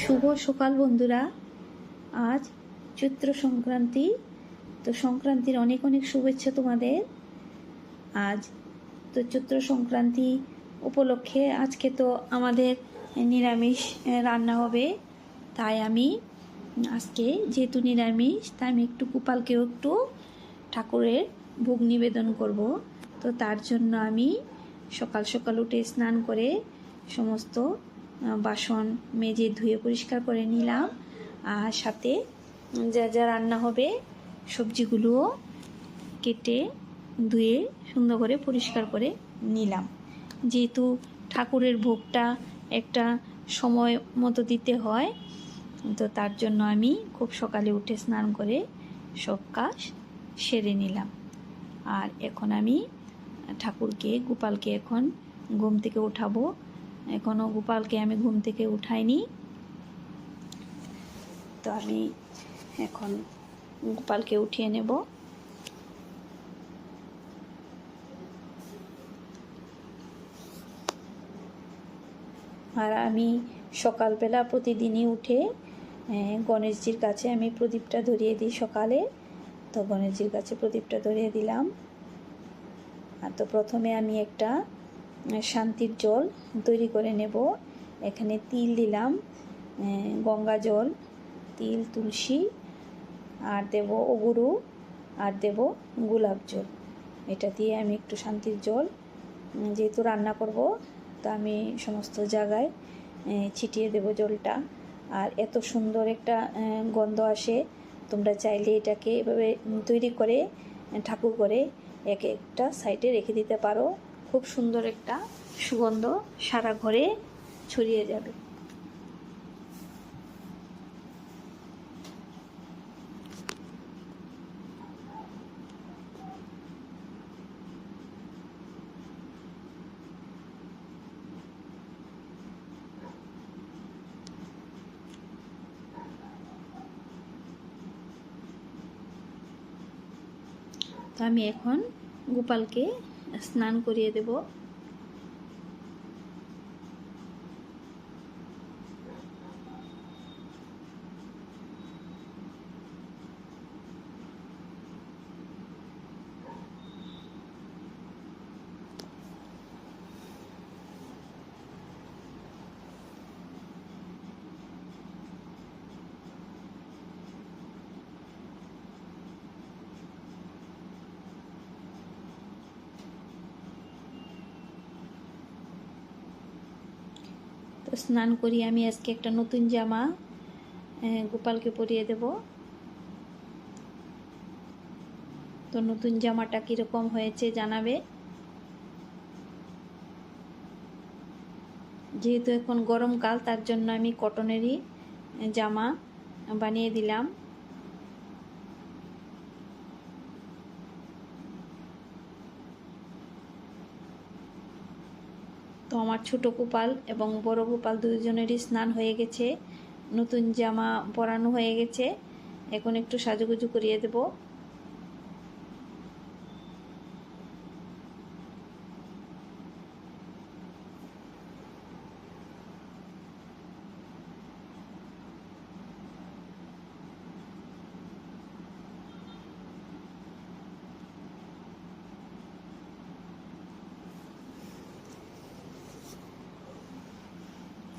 শুভ সকাল বন্ধুরা। আজ চৈত্র সংক্রান্তি, তো সংক্রান্তির অনেক অনেক শুভেচ্ছা তোমাদের। আজ তো চৈত্র সংক্রান্তি উপলক্ষে আজকে তো আমাদের নিরামিষ রান্না হবে। তাই আমি আজকে যেহেতু নিরামিষ, তাই আমি একটু গোপালকেও একটু ঠাকুরের ভোগ নিবেদন করব। তো তার জন্য আমি সকাল সকাল উঠে স্নান করে সমস্ত বাসন মেজে ধুয়ে পরিষ্কার করে নিলাম। আর সাথে যা যা রান্না হবে, সবজিগুলোও কেটে ধুয়ে সুন্দর করে পরিষ্কার করে নিলাম। যেহেতু ঠাকুরের ভোগটা একটা সময় মতো দিতে হয়, তো তার জন্য আমি খুব সকালে উঠে স্নান করে সব কাজ সেরে নিলাম। আর এখন আমি ঠাকুরকে, গোপালকে এখন ঘুম থেকে উঠাবো এখনও গোপালকে আমি ঘুম থেকে উঠাইনি। তো আমি এখন গোপালকে উঠিয়ে নেব। আর আমি সকালবেলা প্রতিদিনই উঠে গণেশজির কাছে আমি প্রদীপটা ধরিয়ে দিই সকালে। তো গণেশজির কাছে প্রদীপটা ধরিয়ে দিলাম। আর তো প্রথমে আমি একটা শান্তির জল তৈরি করে নেব। এখানে তিল দিলাম গঙ্গা জল, তিল, তুলসী, আর দেব অগুরু, আর দেব গোলাপ জল। এটা দিয়ে আমি একটু শান্তির জল যেহেতু রান্না করব, তা আমি সমস্ত জায়গায় ছিটিয়ে দেব জলটা। আর এত সুন্দর একটা গন্ধ আসে, তোমরা চাইলে এটাকে এভাবে তৈরি করে, ঠাকুর করে, এক একটা সাইডে রেখে দিতে পারো। খুব সুন্দর একটা সুগন্ধ সারা ঘরে ছড়িয়ে যাবে। আমি এখন গোপালকে স্নান করিয়ে দেব। স্নান করি, আমি আজকে একটা নতুন জামা গোপালকে পরিয়ে দেব। তো নতুন জামাটা কীরকম হয়েছে জানাবে। যেহেতু এখন গরমকাল, তার জন্য আমি কটনেরই জামা বানিয়ে দিলাম। তো আমার ছোট গোপাল এবং বড় গোপাল দুজনেরই স্নান হয়ে গেছে। নতুন জামা পরানো হয়ে গেছে। এখন একটু সাজুগুজু করিয়ে দেব।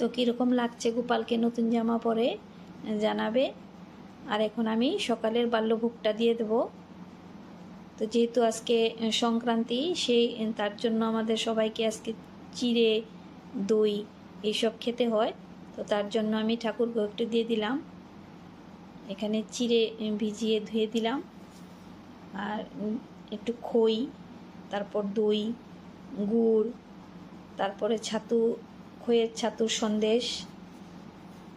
তো কীরকম লাগছে গোপালকে নতুন জামা পরে? জানাবে। আর এখন আমি সকালের বাল্যভোগটা দিয়ে দেব। তো যেহেতু আজকে সংক্রান্তি, সেই তার জন্য আমাদের সবাইকে আজকে চিড়ে, দই এইসব খেতে হয়। তো তার জন্য আমি ঠাকুরকে একটু দিয়ে দিলাম। এখানে চিড়ে ভিজিয়ে ধুয়ে দিলাম। আর একটু খই, তারপর দই, গুড়, তারপরে ছাতু খইয়ের ছাতুর সন্দেশ।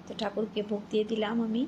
তো ঠাকুরকে ভোগ দিয়ে দিলাম আমি।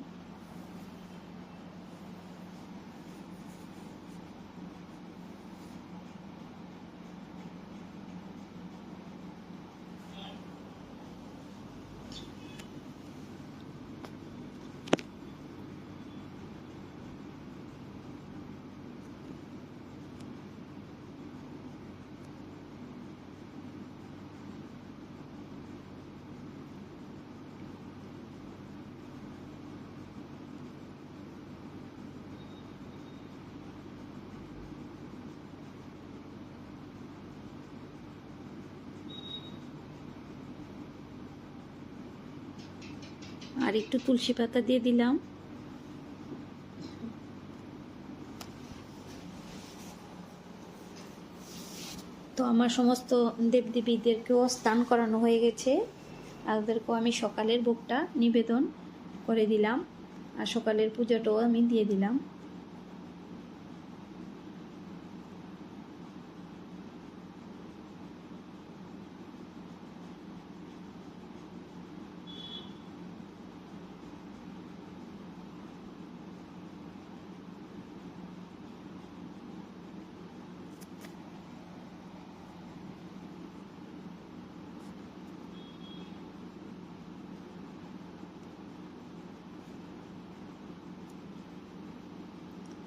আর একটু তুলসী পাতা দিয়ে দিলাম। তো আমার সমস্ত দেবদেবীদেরকেও স্নান করানো হয়ে গেছে। আর ওদেরকেও আমি সকালের ভোগটা নিবেদন করে দিলাম। আর সকালের পুজোটাও আমি দিয়ে দিলাম।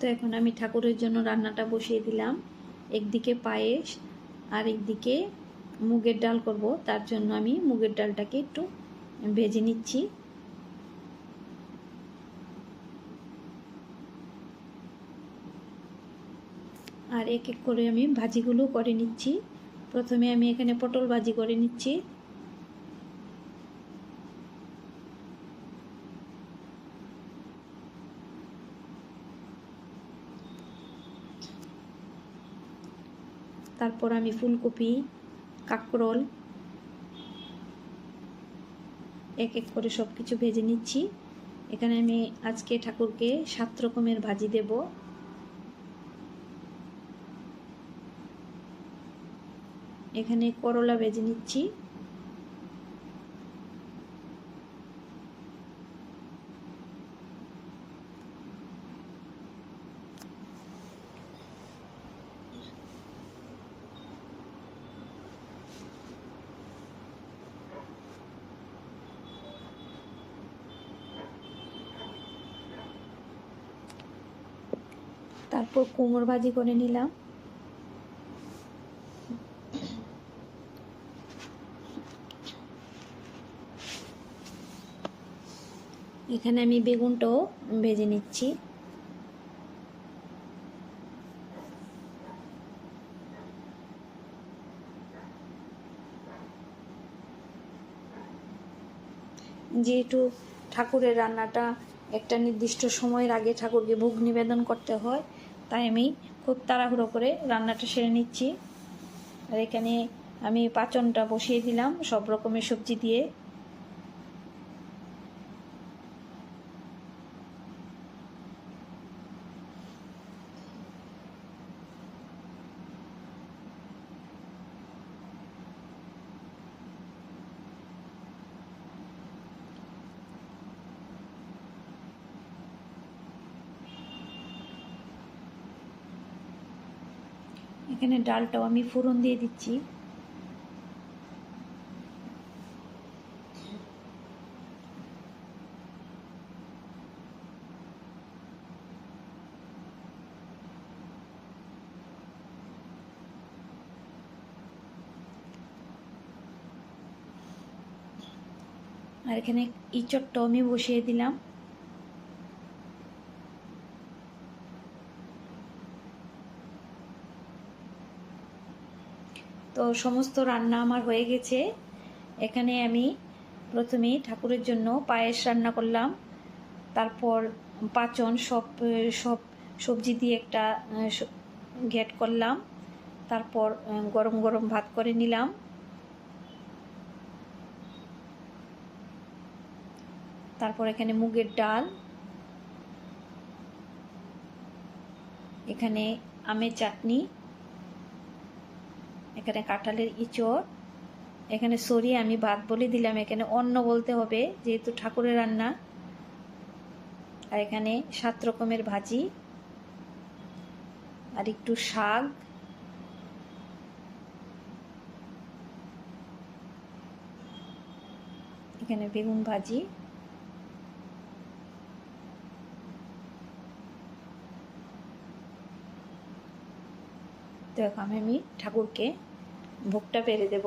তো এখন আমি ঠাকুরের জন্য রান্নাটা বসিয়ে দিলাম। একদিকে পায়েস আর একদিকে মুগের ডাল করব। তার জন্য আমি মুগের ডালটাকে একটু ভেজে নিচ্ছি। আর এক এক করে আমি ভাজিগুলো করে নিচ্ছি। প্রথমে আমি এখানে পটল ভাজি করে নিচ্ছি। তারপর আমি ফুলকপি, কাঁকরোল, এক এক করে সব কিছু ভেজে নিচ্ছি। এখানে আমি আজকে ঠাকুরকে সাত রকমের ভাজি দেব। এখানে করলা ভেজে নিচ্ছি। তারপর কুমড়ো ভাজি করে নিলাম। এখানে আমি বেগুনটাও ভেজে নিচ্ছি। যেহেতু ঠাকুরের রান্নাটা একটা নির্দিষ্ট সময়ের আগে ঠাকুরকে ভোগ নিবেদন করতে হয় তাই আমি খুব তাড়াহুড়ো করে রান্নাটা সেরে নিচ্ছি। আর এখানে আমি পাচনটা বসিয়ে দিলাম। সব রকমের সবজি দিয়ে এখানে ডালটাও আমি ফোড়ন দিয়ে দিচ্ছি। আর এখানে ইঁচড়টাও আমি বসিয়ে দিলাম। সমস্ত রান্না আমার হয়ে গেছে। এখানে আমি প্রথমে ঠাকুরের জন্য পায়েস রান্না করলাম। তারপর পাচন সব সব সবজি দিয়ে একটা ঘ্যাট করলাম। তারপর গরম গরম ভাত করে নিলাম। তারপর এখানে মুগের ডাল। এখানে আমের চাটনি। এখানে কাঁঠালের ইঁচড়, এখানে সরিয়ে আমি ভাত বলে দিলাম, এখানে অন্ন বলতে হবে, যেহেতু ঠাকুরের রান্না। আর এখানে সাত রকমের ভাজি, আর একটু শাক। এখানে বেগুন ভাজি। তো এখন আমি ঠাকুরকে ভোগটা পেরে দেব।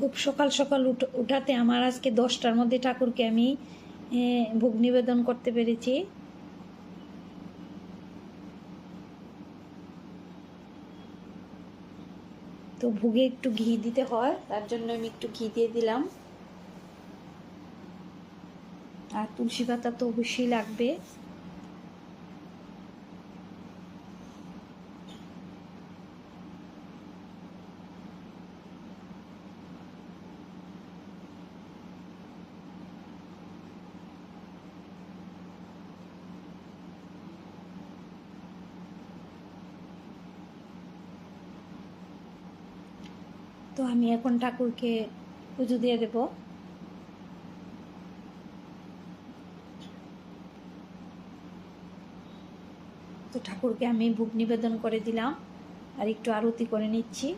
খুব সকাল সকাল উঠ উঠাতে আমার আজকে দশটার মধ্যে ঠাকুরকে আমি ভোগ নিবেদন করতে পেরেছি। তো ভোগে একটু ঘি দিতে হয়, তার জন্য আমি একটু ঘি দিয়ে দিলাম। আর তুলসী পাতা তো অবশ্যই লাগবে। এখন ঠাকুরকে পুজো দিয়ে দেব। তো ঠাকুরকে আমি ভোগ নিবেদন করে দিলাম আর একটু আরতি করে নিচ্ছি।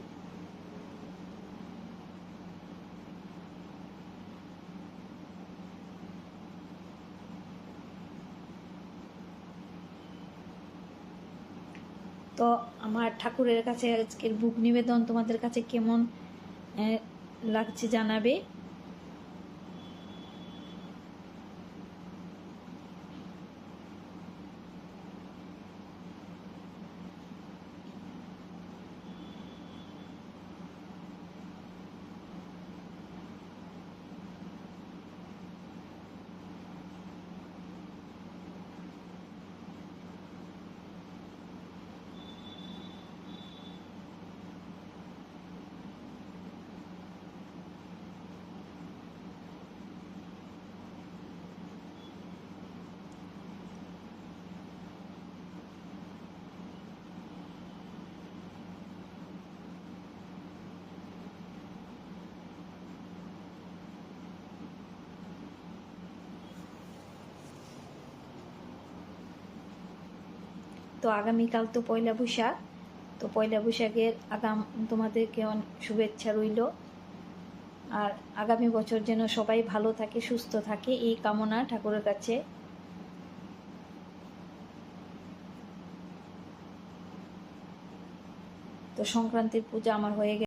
তো আমার ঠাকুরের কাছে আজকের বুক নিবেদন তোমাদের কাছে কেমন লাগছে জানাবে। তো আগামীকাল তো পয়লা বৈশাখ। তো পয়লা বৈশাখের আগাম, তোমাদেরকে শুভেচ্ছা রইল। আর আগামী বছর যেন সবাই ভালো থাকে, সুস্থ থাকে, এই কামনা ঠাকুরের কাছে। তো সংক্রান্তির পূজা আমার হয়ে গেছে।